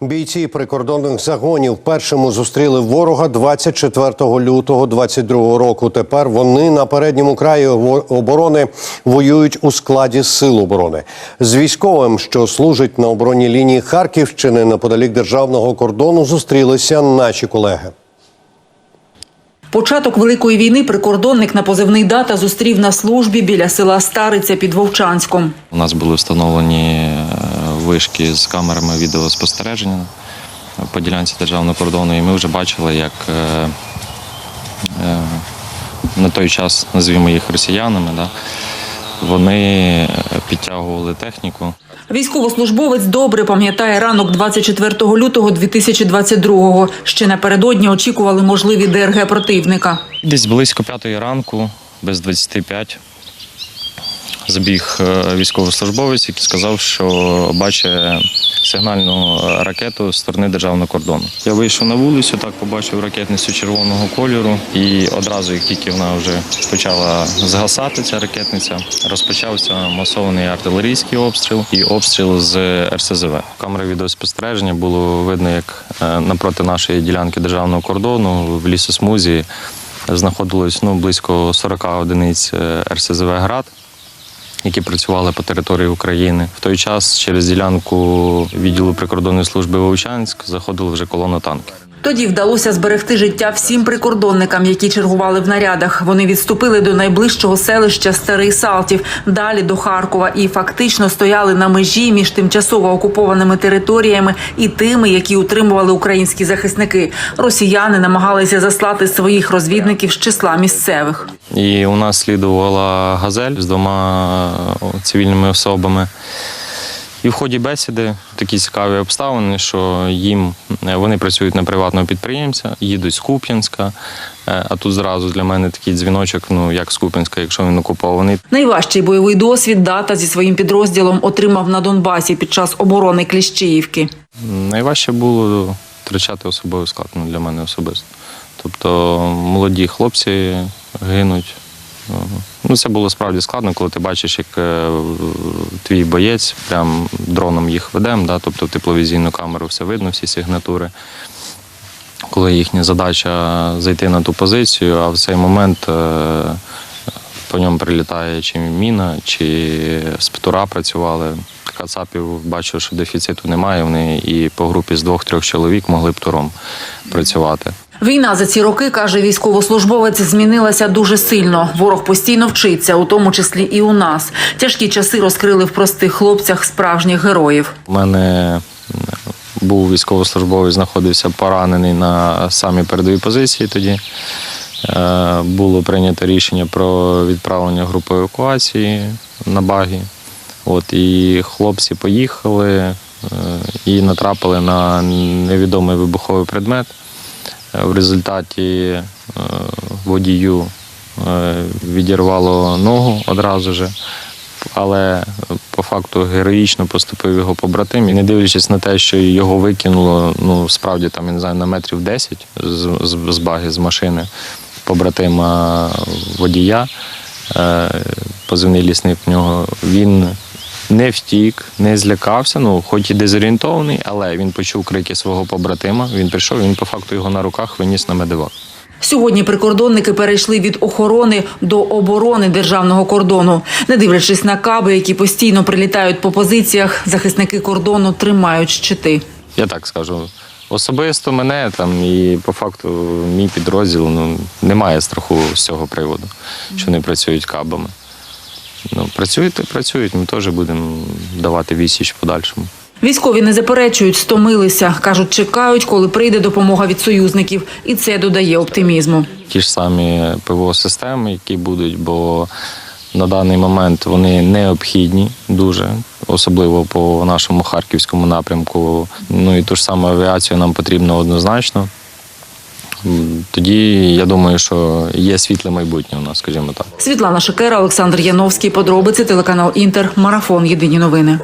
Бійці прикордонних загонів першому зустріли ворога 24 лютого 22 року. Тепер вони на передньому краї оборони воюють у складі сил оборони. З військовим, що служить на оборонній лінії Харківщини неподалік державного кордону, зустрілися наші колеги. Початок великої війни прикордонник на позивний дата зустрів на службі біля села Стариця під Вовчанськом. У нас були встановлені вишки з камерами відеоспостереження по ділянці державного кордону, і ми вже бачили, як е, е, на той час, назвімо їх росіянами, да, вони підтягували техніку. Військовослужбовець добре пам'ятає ранок 24 лютого 2022-го. Ще напередодні очікували можливі ДРГ противника. Десь близько п'ятої ранку, без 25, забіг е, військовослужбовець, який сказав, що бачить сигнальну ракету з сторони державного кордону. Я вийшов на вулицю, так побачив ракетницю червоного кольору, і одразу, як тільки вона вже почала згасати, ця ракетниця, розпочався масований артилерійський обстріл і обстріл з РСЗВ. Камери відеоспостереження було видно, як е, напроти нашої ділянки державного кордону в лісосмузі знаходилось ну, близько 40 одиниць е, РСЗВ «Град», які працювали по території України. В той час через ділянку відділу прикордонної служби Вовчанськ заходила вже колона танків. Тоді вдалося зберегти життя всім прикордонникам, які чергували в нарядах. Вони відступили до найближчого селища Старий Салтів, далі до Харкова, і фактично стояли на межі між тимчасово окупованими територіями і тими, які утримували українські захисники. Росіяни намагалися заслати своїх розвідників з числа місцевих. І у нас слідувала газель з двома цивільними особами. І в ході бесіди такі цікаві обставини, що їм е, вони працюють на приватного підприємця, їдуть з Куп'янська. е, А тут зразу для мене такий дзвіночок, ну як з Куп'янська, якщо він окупований. Найважчий бойовий досвід дата зі своїм підрозділом отримав на Донбасі під час оборони Кліщіївки. Найважче було втрачати особовий склад ну, для мене особисто. Тобто молоді хлопці гинуть. Ну, це було справді складно, коли ти бачиш, як е, твій боєць прям дроном їх ведемо, да, тобто в тепловізійну камеру все видно, всі сигнатури. Коли їхня задача зайти на ту позицію, а в цей момент е, по ньому прилітає чи міна, чи спектура працювали. Кацапів бачу, що дефіциту немає. Вони і по групі з двох-трьох чоловік могли б туром працювати. Війна за ці роки, каже військовослужбовець, змінилася дуже сильно. Ворог постійно вчиться, у тому числі і у нас. Тяжкі часи розкрили в простих хлопцях справжніх героїв. У мене був військовослужбовець, знаходився поранений на самій передовій позиції тоді. Е, Було прийнято рішення про відправлення групи евакуації на багі. От, і хлопці поїхали е, і натрапили на невідомий вибуховий предмет. Е, В результаті е, водію е, відірвало ногу одразу же. Але по факту героїчно поступив його побратим. І не дивлячись на те, що його викинуло, ну справді там я не знаю, на метрів 10 з, з, з баги з машини побратима водія, позивний лісник в нього. Він не втік, не злякався, ну хоч і дезорієнтований, але він почув крики свого побратима. Він прийшов, він по факту його на руках виніс на медивак. Сьогодні прикордонники перейшли від охорони до оборони державного кордону. Не дивлячись на каби, які постійно прилітають по позиціях, захисники кордону тримають щити. Я так скажу. Особисто мене там і по факту мій підрозділ ну, немає страху з цього приводу, що не працюють кабами. Ну, працюють, ми теж будемо давати відсіч в подальшому. Військові не заперечують, стомилися. кажуть, чекають, коли прийде допомога від союзників, і це додає оптимізму. Ті ж самі ПВО-системи, які будуть, бо на даний момент вони необхідні дуже, особливо по нашому харківському напрямку. Ну і ту ж саму авіацію нам потрібно однозначно. Тоді я думаю, що є світле майбутнє у нас, скажімо так. Світлана Шикера, Олександр Яновський. Подробиці телеканал Інтер. Марафон. Єдині новини.